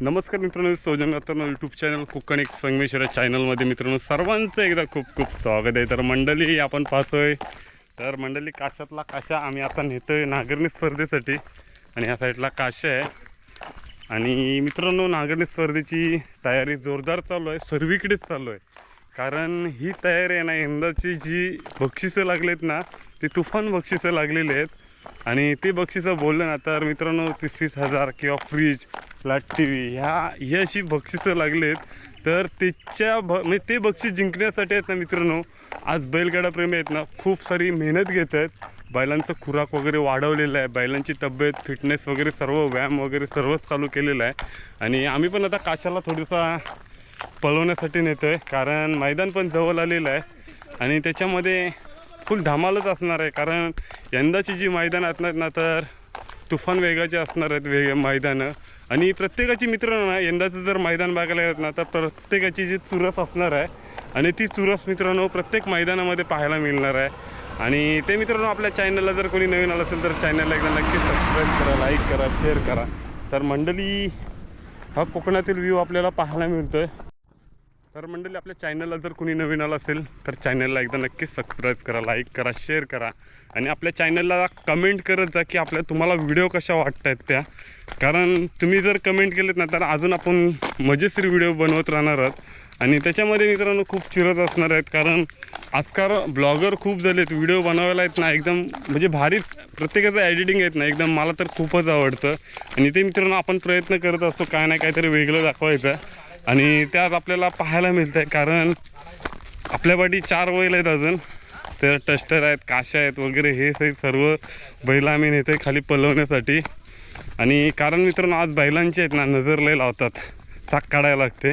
नमस्कार मित्रांनो सौजन आता यूट्यूब चॅनल कोकण एक संगमेश्वर चॅनलमध्ये मित्रांनो सर्वांचं एकदा खूप खूप स्वागत आहे. तर मंडळी आपण पाहतोय तर मंडळी काशातला काशा आम्ही आता नेतोय नागरणी स्पर्धेसाठी. आणि ह्या साईडला काशा आहे. आणि मित्रांनो नागरणी स्पर्धेची तयारी जोरदार चालू आहे सर्वीकडेच चालू आहे. कारण ही तयारी आहे ना यंदाची जी बक्षिसं लागलेत ना ती तुफान बक्षिसं लागलेली आहेत. आणि ते बक्षिसं बोललं ना तर मित्रांनो तीस तीस हजार किंवा फ्रीज फ्लॅट टी व्ही ह्या ही अशी बक्षिसं लागलेत. तर त्याच्या भ म्हणजे ते बक्षीस जिंकण्यासाठी आहेत ना मित्रांनो आज बैलगाडा प्रेमी आहेत ना खूप सारी मेहनत घेत आहेत. बैलांचं खुराक वगैरे वाढवलेलं आहे. बैलांची तब्येत फिटनेस वगैरे सर्व व्यायाम वगैरे सर्वच चालू केलेलं आहे. आणि आम्ही पण आता काशाला थोडीसा पळवण्यासाठी नेतो आहे कारण मैदान पण जवळ आलेलं आहे. आणि त्याच्यामध्ये फुल धमालच असणार आहे कारण यंदाची जी मैदान असणार ना तर तुफान वेगाचे असणार आहेत वेग मैदानं. आणि प्रत्येकाची मित्रांनो ना यंदाचं जर मैदान बघायला येत ना तर प्रत्येकाची जी चुरस असणार आहे आणि ती चुरस मित्रांनो प्रत्येक मैदानामध्ये पाहायला मिळणार आहे. आणि ते मित्रांनो आपल्या चॅनलला जर कोणी नवीन आलं असेल तर चॅनलला एकदा नक्की सबस्क्राईब करा लाईक करा शेअर करा. तर मंडळी हा कोकणातील व्ह्यू आपल्याला पाहायला मिळतो आहे तर मंडळी आपल्या चॅनलला जर कुणी नवीन आलं असेल तर चॅनलला एकदा नक्कीच सबस्क्राईब करा लाईक करा शेअर करा. आणि आपल्या चॅनलला कमेंट करत जा की आपल्या तुम्हाला व्हिडिओ कशा वाटत आहेत त्या. कारण तुम्ही जर कमेंट केलेत ना तर अजून आपण मजेशीर व्हिडिओ बनवत राहणार आहोत. आणि त्याच्यामध्ये मित्रांनो खूप चिरत असणार आहेत. कारण आजकाल ब्लॉगर खूप झालेत व्हिडिओ बनवायला आहेत ना एकदम म्हणजे भारीच प्रत्येकाचं एडिटिंग आहेत ना एकदम मला तर खूपच आवडतं. आणि ते मित्रांनो आपण प्रयत्न करत असतो काय ना काहीतरी वेगळं दाखवायचं. आणि त्यात आपल्याला पाहायला मिळतं आहे कारण आपल्यापाठी चार बैल आहेत अजून. तर टस्टर आहेत काशा आहेत वगैरे हे सगळे सर्व बैल आम्ही नेतो आहे खाली पलवण्यासाठी. आणि कारण मित्रांनो आज बैलांचे आहेत ना नजर लय लावतात. चाक काढायला लागते.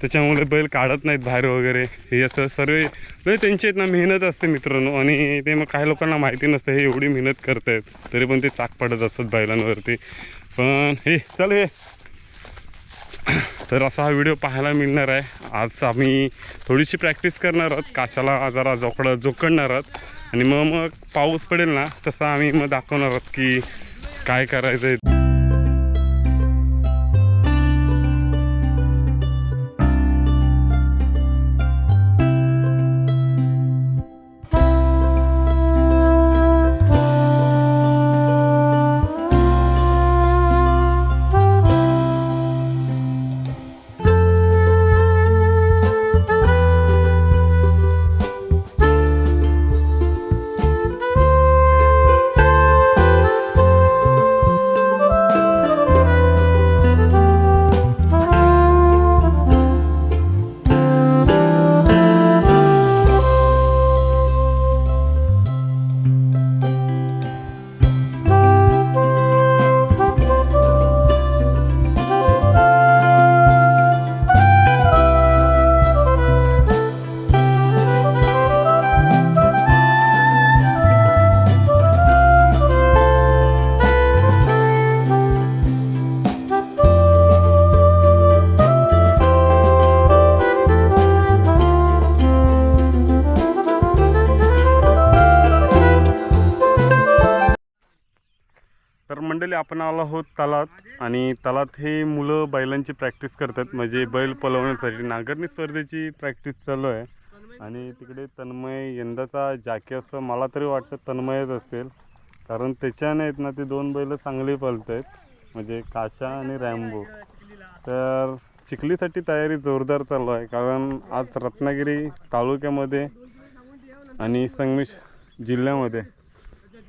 त्याच्यामुळे बैल काढत नाहीत बाहेर वगैरे. हे असं सर्व म्हणजे त्यांची आहेत ना मेहनत असते मित्रांनो. आणि ते मग काही लोकांना माहिती नसतं हे एवढी मेहनत करतायत. तरी पण ते चाक पडत असतात बैलांवरती. पण हे चल हे. तर असा हा व्हिडिओ पाहायला मिळणार आहे. आज आम्ही थोडीशी प्रॅक्टिस करणार आहोत. काशाला जरा जोकडं जोकडणार आहोत. आणि मग मग पाऊस पडेल ना तसं आम्ही मग दाखवणार आहोत की काय करायचं आहे मंडळी आपण आलो आहोत तलात आणि तलात हे मुलं बैलांची प्रॅक्टिस करतात. म्हणजे बैल पलवण्यासाठी. नांगरणी स्पर्धेची प्रॅक्टिस चालू आहे. आणि तिकडे तन्मय यंदाचा जाकी असं मला तरी वाटतं तन्मयच असेल. कारण त्याच्याने आहेत ना ते दोन बैल चांगली पलत आहेत म्हणजे काशा आणि रॅम्बो. तर चिखलीसाठी तयारी जोरदार चालू आहे. कारण आज रत्नागिरी तालुक्यामध्ये आणि संगमेश जिल्ह्यामध्ये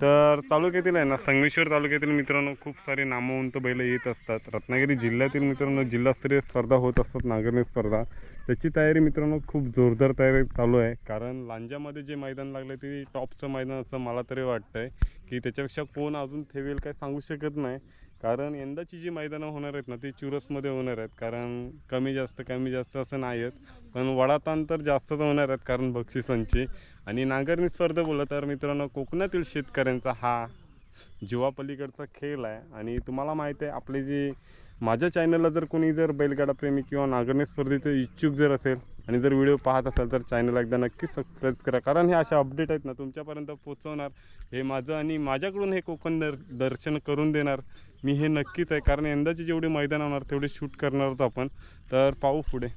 तर तालुक्यातील आहे ना संगमेश्वर तालुक्यातील मित्रांनो खूप सारे नामवंत बैल येत असतात. रत्नागिरी जिल्ह्यातील मित्रांनो जिल्हास्तरीय स्पर्धा होत असतात नागरणी स्पर्धा. त्याची तयारी मित्रांनो खूप जोरदार तयारी चालू आहे. कारण लांजामध्ये जे मैदान लागलं ते टॉपचं मैदान असं मला तरी वाटतं आहे की त्याच्यापेक्षा कोण अजून ठेवेल काय सांगू शकत नाही. कारण यंदाची जी मैदानं होणार आहेत ना ती चुरसमध्ये होणार आहेत. कारण कमी जास्त कमी जास्त असं नाही आहेत. पण वडाताण तर जास्तच होणार आहेत कारण बक्षिसांची. आणि नांगरणी स्पर्धा बोललं तर मित्रांनो कोकणातील शेतकऱ्यांचा हा जीवापलीकडचा खेळ आहे. आणि तुम्हाला माहीत आहे आपले जी माझ्या चॅनलला जर कोणी जर बैलगाडा प्रेमी किंवा नांगरणी स्पर्धेचं इच्छुक जर असेल आणि जर व्हिडिओ पाहत असाल तर चॅनलला एकदा नक्कीच सबस्क्राईब करा. कारण हे अशा अपडेट आहेत ना तुमच्यापर्यंत पोचवणार हे माझं आणि माझ्याकडून हे कोकण दर दर्शन करून देणार. मी हे नक्कीच आहे कारण यंदाची जेवढी मैदान होणार तेवढे शूट करणार आहोत आपण. तर पाहू पुढे.